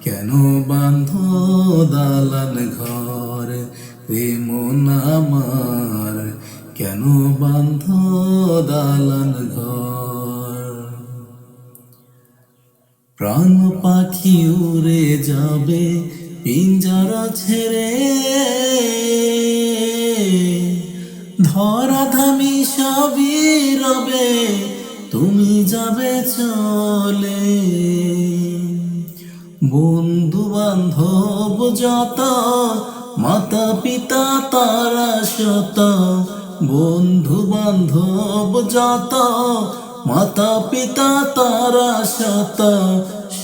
কেন বান্ধ দালান ঘর? মন আমার, কেন বান্ধ দালান ঘর? প্রাণ পাখি উড়ে যাবে, পিঞ্জরা ছেড়ে। ধরা ধামি সবই রবে, তুমি যাবে চলে। বন্ধু বান্ধব যত মাতা পিতা তারা শত বন্ধু বান্ধব যত মাতা পিতা তারা শত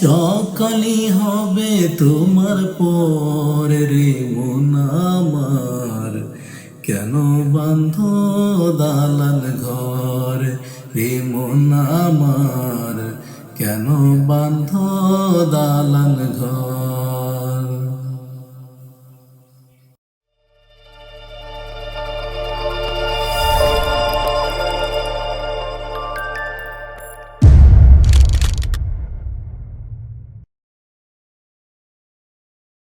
সকালই হবে তোমার পরে রে মন আমার। কেন বান্ধ দালান কেন বান্ধ দালান ঘর?